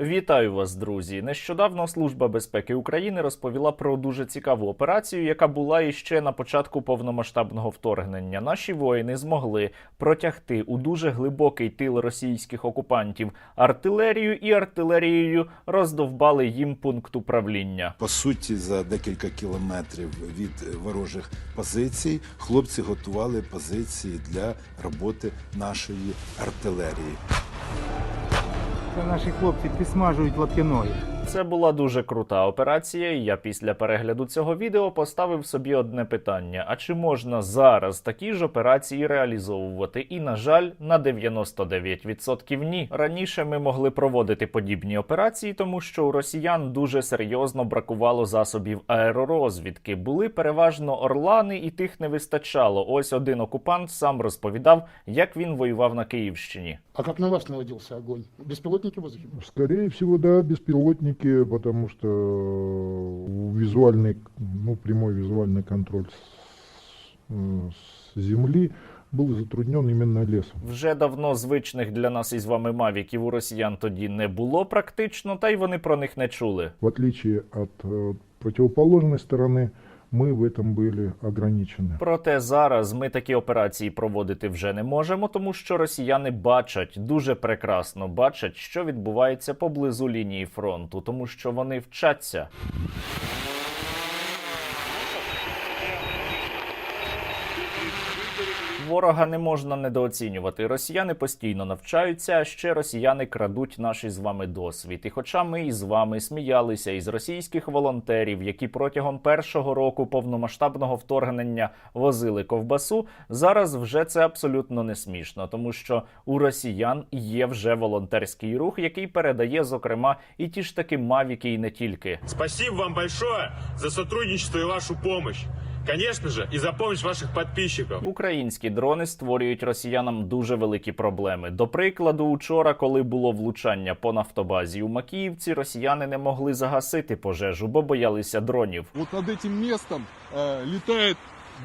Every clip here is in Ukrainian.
Вітаю вас, друзі! Нещодавно Служба безпеки України розповіла про дуже цікаву операцію, яка була іще на початку повномасштабного вторгнення. Наші воїни змогли протягти у дуже глибокий тил російських окупантів артилерію і артилерією роздовбали їм пункт управління. По суті, за декілька кілометрів від ворожих позицій хлопці готували позиції для роботи нашої артилерії. Наші хлопці підсмажують лап'яної. Це була дуже крута операція. і Я після перегляду цього відео поставив собі одне питання: а чи можна зараз такі ж операції реалізовувати? І на жаль, на 99% ні. Раніше ми могли проводити подібні операції, тому що у росіян дуже серйозно бракувало засобів аеророзвідки. Були переважно орлани, і тих не вистачало. Ось один окупант сам розповідав, як він воював на Київщині. А как на вас наводился огонь? Беспилотники в воздухе? Скорее всего, да, беспилотники, потому что визуальный, ну, прямой визуальный контроль с, э, с земли был затруднен именно лесом. Вже давно звичних для нас із вами мавіків у росіян тоді не було практично, та й вони про них не чули. В отличие от э, противоположной стороны, мы в этом были ограничены. Проте зараз ми такі операції проводити вже не можемо, тому що росіяни бачать дуже прекрасно бачать, що відбувається поблизу лінії фронту, тому що вони вчаться. Ворога не можна недооцінювати. Росіяни постійно навчаються, а ще росіяни крадуть наш із вами досвід. І хоча ми із вами сміялися із російських волонтерів, які протягом першого року повномасштабного вторгнення возили ковбасу, зараз вже це абсолютно не смішно, тому що у росіян є вже волонтерський рух, який передає, зокрема, і ті ж таки мавіки, і не тільки. Спасибо вам большое за сотрудничество и вашу помощь. Конечно же, і за помощь ваших підписчиків. Українські дрони створюють росіянам дуже великі проблеми. До прикладу, учора, коли було влучання по нафтобазі у Макіївці, росіяни не могли загасити пожежу, бо боялися дронів. От над цим містом е, летает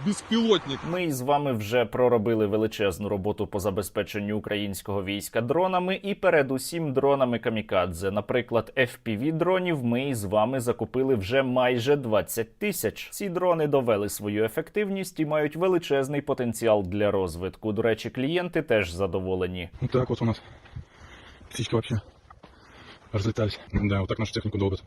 беспилотник. Ми із вами вже проробили величезну роботу по забезпеченню українського війська дронами і передусім дронами камікадзе. Наприклад, fpv дронів ми із вами закупили вже майже 20 тисяч. Ці дрони довели свою ефективність і мають величезний потенціал для розвитку. До речі, клієнти теж задоволені. Так вот у нас птички вообще разлетались. Да, вот так нашу технику долбят.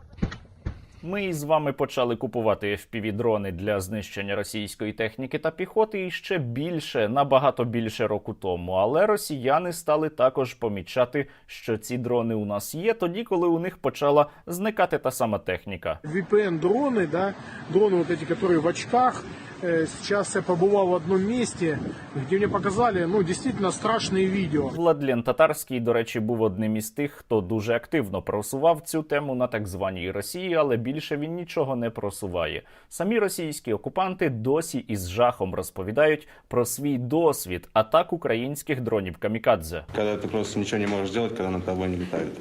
Ми із вами почали купувати fpv дрони для знищення російської техніки та піхоти і ще більше, набагато більше року тому. Але росіяни стали також помічати, що ці дрони у нас є, тоді коли у них почала зникати та сама техніка. VPN-дроны, да, дроны вот эти, которые в очках. Э, Сейчас я побывал в одном месте, где мне показали, ну, действительно страшные видео. Владлен Татарський, до речі, був одним із тих, хто дуже активно просував цю тему на так званій Росії, але більше він нічого не просуває. Самі російські окупанти досі із жахом розповідають про свій досвід атак українських дронів камікадзе. Когда ты просто ничего не можешь сделать, когда над тобой не летают.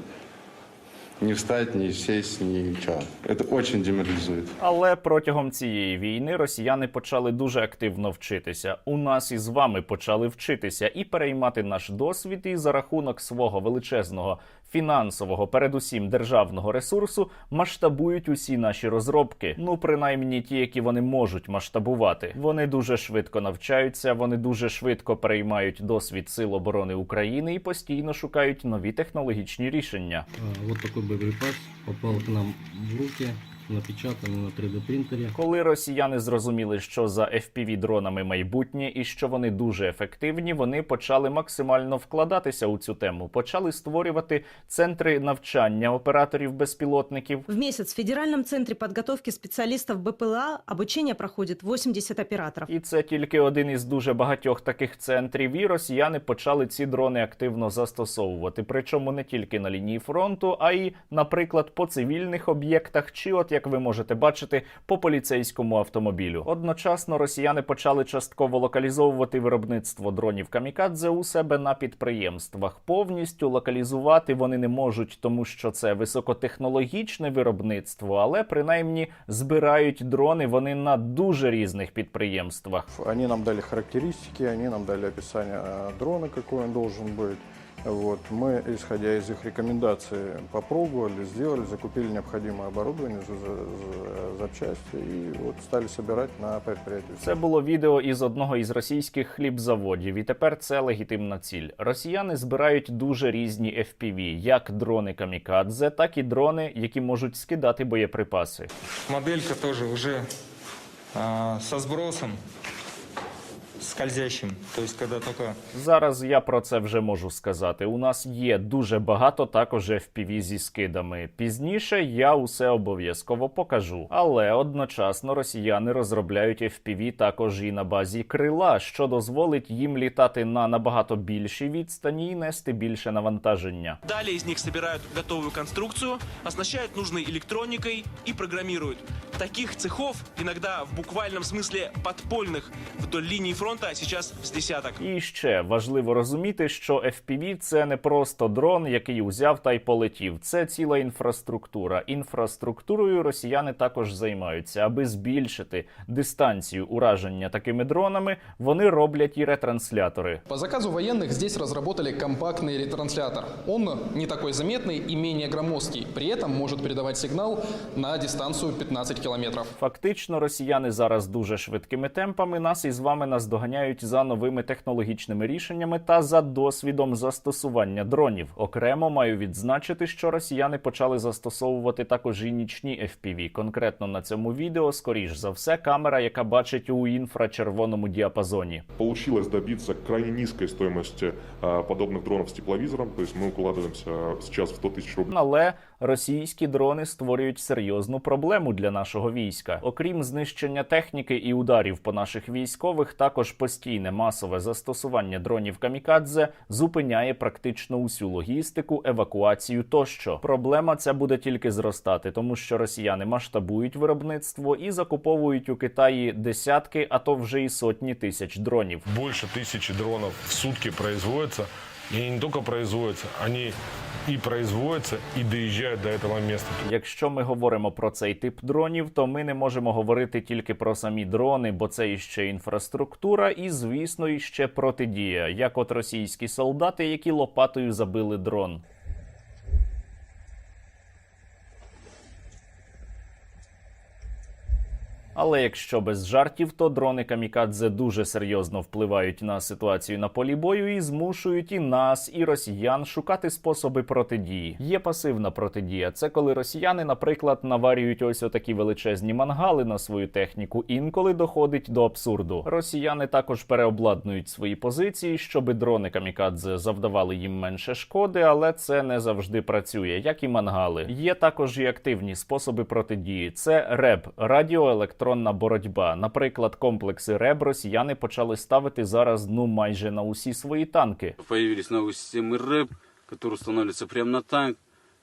Не встать, не сесть, нічого. Це дуже деморалізує. Але протягом цієї війни росіяни почали дуже активно вчитися. У нас із вами почали вчитися і переймати наш досвід, і за рахунок свого величезного фінансового, передусім державного ресурсу, масштабують усі наші розробки. Ну, принаймні ті, які вони можуть масштабувати. Вони дуже швидко навчаються, вони дуже швидко переймають досвід сил оборони України і постійно шукають нові технологічні рішення. Ось такий боєприпас попав к нам в руки, напечатанный на 3D принтере. Коли росіяни зрозуміли, що за fpv дронами майбутнє і що вони дуже ефективні, вони почали максимально вкладатися у цю тему, почали створювати центри навчання операторів безпілотників. В месяц в Федеральном центре подготовки специалистов БПЛА обучение проходит 80 операторов. І це тільки один із дуже багатьох таких центрів. І росіяни почали ці дрони активно застосовувати. Причому не тільки на лінії фронту, а й, наприклад, по цивільних об'єктах, чи, от як ви можете бачити, по поліцейському автомобілю. Одночасно росіяни почали частково локалізовувати виробництво дронів камікадзе у себе на підприємствах. Повністю локалізувати вони не можуть, тому що це високотехнологічне виробництво, але принаймні збирають дрони вони на дуже різних підприємствах. Они нам дали характеристики, они нам дали описание э, дрона, какой он должен быть. Вот. Мы, исходя из их рекомендаций, попробовали, сделали, закупили необходимое оборудование, за- за- за- запчасти и вот стали собирать на предприятии. Це було відео із одного із російських хлібзаводів, і тепер це легітимна ціль. Росіяни збирають дуже різні FPV, як дрони камікадзе, так і дрони, які можуть скидати боєприпаси. Моделька тоже уже а, со сбросом скользящим. То есть, когда только Зараз я про це вже можу сказати. У нас є дуже багато також FPV зі скидами. Пізніше я усе обов'язково покажу. Але одночасно росіяни розробляють FPV також і на базі крила, що дозволить їм літати на набагато більшій відстані і нести більше навантаження. Далее из них собирают готовую конструкцию, оснащают нужной электроникой и программируют. Таких цехов, иногда в буквальном смысле подпольных, вдоль линии фронта сейчас с десяток. І ще важливо розуміти, що FPV – це не просто дрон, який узяв та й полетів. Це ціла інфраструктура. Інфраструктурою росіяни також займаються, аби збільшити дистанцію ураження такими дронами. Вони роблять і ретранслятори. По заказу военных здесь разработали компактный ретранслятор. Он не такой заметный и менее громоздкий, при этом может передавать сигнал на дистанцию 15 километров. Фактично, росіяни зараз дуже швидкими темпами нас із вами наздоганяють за новими технологічними рішеннями та за досвідом застосування дронів. Окремо маю відзначити, що росіяни почали застосовувати також і нічні FPV. Конкретно на цьому відео, скоріш за все, камера, яка бачить у інфрачервоному діапазоні. Получилось добиться крайне низкой стоимости а, подобных дронов с тепловизором, то есть мы укладываемся а, сейчас в 100 тысяч рублей. Але російські дрони створюють серйозну проблему для нашого війська. Окрім знищення техніки і ударів по наших військових, також постійне масове застосування дронів камікадзе зупиняє практично усю логістику, евакуацію тощо. Проблема ця буде тільки зростати, тому що росіяни масштабують виробництво і закуповують у Китаї десятки, а то вже і сотні тисяч дронів. Больше тысячи дронов в сутки производится. И они не только производятся, они і производяться, і доїжджають до этого місця. Якщо ми говоримо про цей тип дронів, то ми не можемо говорити тільки про самі дрони, бо це іще інфраструктура, і звісно, іще протидія, як от російські солдати, які лопатою забили дрон. Але якщо без жартів, то дрони камікадзе дуже серйозно впливають на ситуацію на полі бою і змушують і нас, і росіян шукати способи протидії. Є пасивна протидія. Це коли росіяни, наприклад, наварюють ось отакі величезні мангали на свою техніку. Інколи доходить до абсурду. Росіяни також переобладнують свої позиції, щоби дрони камікадзе завдавали їм менше шкоди, але це не завжди працює, як і мангали. Є також і активні способи протидії. Це РЕБ радіоелектронна боротьба. Наприклад, комплекси РЕБ росіяни почали ставити зараз ну майже на усі свої танки. Появились новые системы РЭП, которые устанавливаются прямо на танк.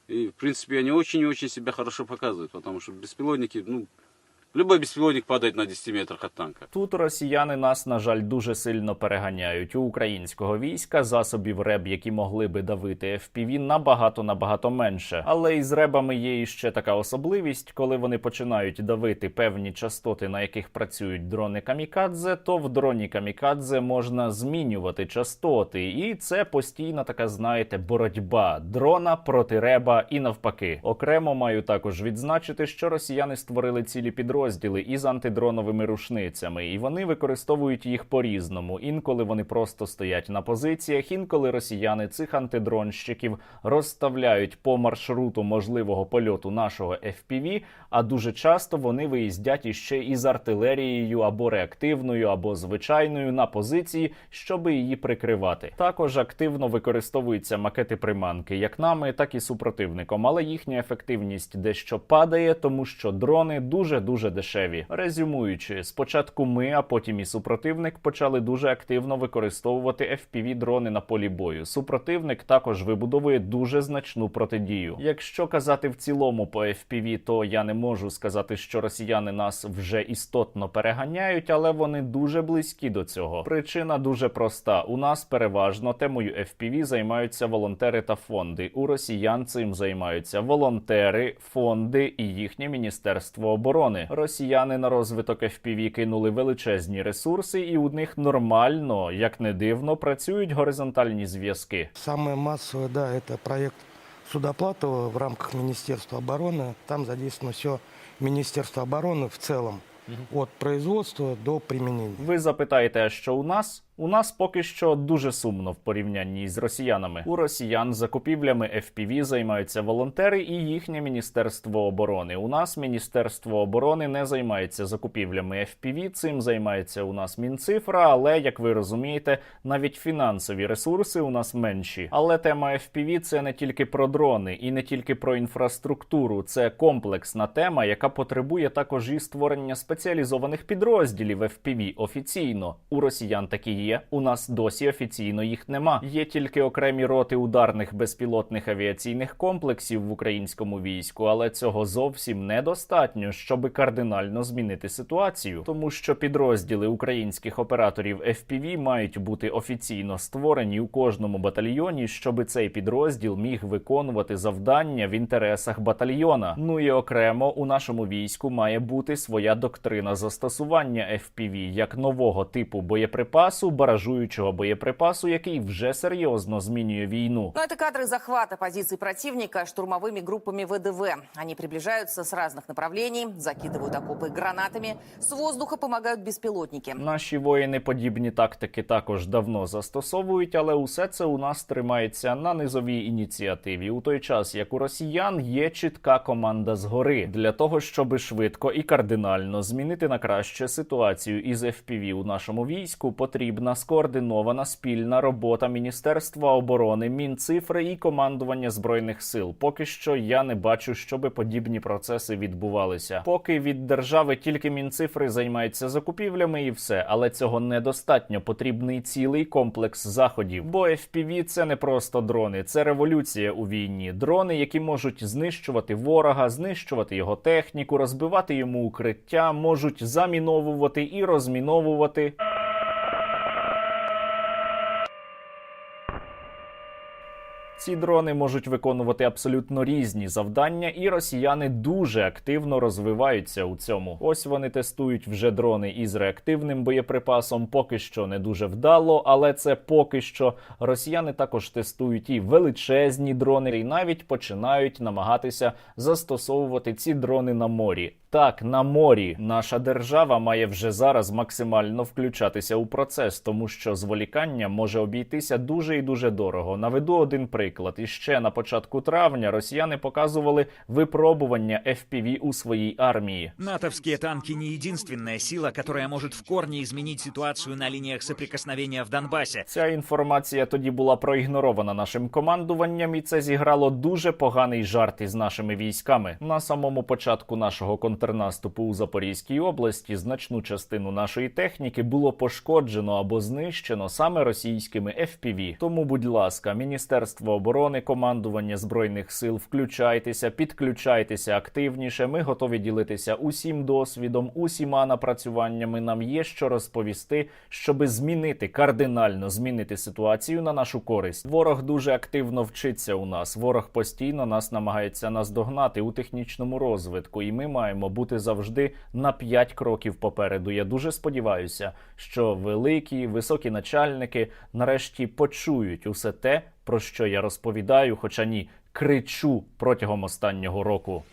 И, в принципе, они очень и очень себя хорошо показывают, потому что беспилотники, ну, любой беспилотник падает на 10 метрах от танка. Тут росіяни нас, на жаль, дуже сильно переганяють. У українського війська засобів РЕБ, які могли би давити FPV, набагато набагато менше. Але із ребами є іще така особливість, коли вони починають давити певні частоти, на яких працюють дрони камікадзе, то в дроні камікадзе можна змінювати частоти, і це постійна така, знаєте, боротьба дрона проти реба і навпаки. Окремо маю також відзначити, що росіяни створили цілі підрозділи із антидроновими рушницями, і вони використовують їх по-різному. Інколи вони просто стоять на позиціях, інколи росіяни цих антидронщиків розставляють по маршруту можливого польоту нашого FPV, а дуже часто вони виїздять іще із артилерією або реактивною, або звичайною на позиції, щоб її прикривати. Також активно використовуються макети приманки, як нами, так і супротивником, але їхня ефективність дещо падає, тому що дрони дуже дуже дешеві. Резюмуючи, спочатку ми, а потім і супротивник почали дуже активно використовувати fpv дрони на полі бою. Супротивник також вибудовує дуже значну протидію. Якщо казати в цілому по FPV, то я не можу сказати, що росіяни нас вже істотно переганяють, але вони дуже близькі до цього. Причина дуже проста: у нас переважно темою FPV займаються волонтери та фонди. У росіян цим займаються волонтери, фонди і їхнє міністерство оборони Росіяни на розвиток FPV кинули величезні ресурси, і у них нормально, як не дивно, працюють горизонтальні зв'язки. Самое массовое, да, это проект Судоплатова в рамках Министерства обороны. Там задействовано все Министерство обороны в целом. От производства до применения. Ви запитаєте, а що у нас? У нас поки що дуже сумно в порівнянні з росіянами. У росіян закупівлями FPV займаються волонтери і їхнє міністерство оборони. У нас міністерство оборони не займається закупівлями FPV, Цим займається у нас мінцифра. Але як ви розумієте, навіть фінансові ресурси у нас менші. Але тема FPV – це не тільки про дрони і не тільки про інфраструктуру. Це комплексна тема, яка потребує також і створення спеціалізованих підрозділів FPV офіційно. У росіян такі є. У нас досі офіційно їх нема. Є тільки окремі роти ударних безпілотних авіаційних комплексів в українському війську, але цього зовсім недостатньо, щоби кардинально змінити ситуацію, тому що підрозділи українських операторів FPV мають бути офіційно створені у кожному батальйоні, щоби цей підрозділ міг виконувати завдання в інтересах батальйона. Ну і окремо у нашому війську має бути своя доктрина застосування FPV як нового типу боєприпасу, баражуючого боєприпасу, який вже серйозно змінює війну. Но это кадры захвата позиций противника штурмовыми группами ВДВ. Они приближаются с разных направлений, закидывают окопы гранатами. С воздуха помогают беспилотники. Наші воїни подібні тактики також давно застосовують, але усе це у нас тримається на низовій ініціативі. У той час як у росіян є чітка команда згори для того, щоб швидко і кардинально змінити на краще ситуацію із FPV у нашому війську. Потрібна скоординована спільна робота Міністерства оборони, Мінцифри і командування збройних сил. Поки що я не бачу, щоби подібні процеси відбувалися. Поки від держави тільки Мінцифри займаються закупівлями і все, але цього недостатньо. Потрібний цілий комплекс заходів. Бо FPV – це не просто дрони, це революція у війні. Дрони, які можуть знищувати ворога, знищувати його техніку, розбивати йому укриття, можуть заміновувати і розміновувати. Ці дрони можуть виконувати абсолютно різні завдання, і росіяни дуже активно розвиваються у цьому. Ось вони тестують вже дрони із реактивним боєприпасом. Поки що не дуже вдало, але це поки що. Росіяни також тестують і величезні дрони, і навіть починають намагатися застосовувати ці дрони на морі. Так, на морі наша держава має вже зараз максимально включатися у процес, тому що зволікання може обійтися дуже і дуже дорого. Наведу один приклад. І ще на початку травня росіяни показували випробування FPV у своїй армії. Натовские танки не единственная сила, которая может в корне изменить ситуацию на линиях соприкосновения в Донбассе. Ця інформація тоді була проігнорована нашим командуванням, і це зіграло дуже поганий жарт із нашими військами. На самому початку нашого контрнаступу у Запорізькій області значну частину нашої техніки було пошкоджено або знищено саме російськими FPV. Тому, будь ласка, Міністерство оборони, командування збройних сил, включайтеся, підключайтеся активніше. Ми готові ділитися усім досвідом, усіма напрацюваннями. Нам є що розповісти, щоби змінити кардинально змінити ситуацію на нашу користь. Ворог дуже активно вчиться у нас. Ворог постійно нас намагається наздогнати у технічному розвитку, і ми маємо бути завжди на 5 кроків попереду. Я дуже сподіваюся, що великі високі начальники нарешті почують усе те, про що я розповідаю, хоча ні, кричу протягом останнього року.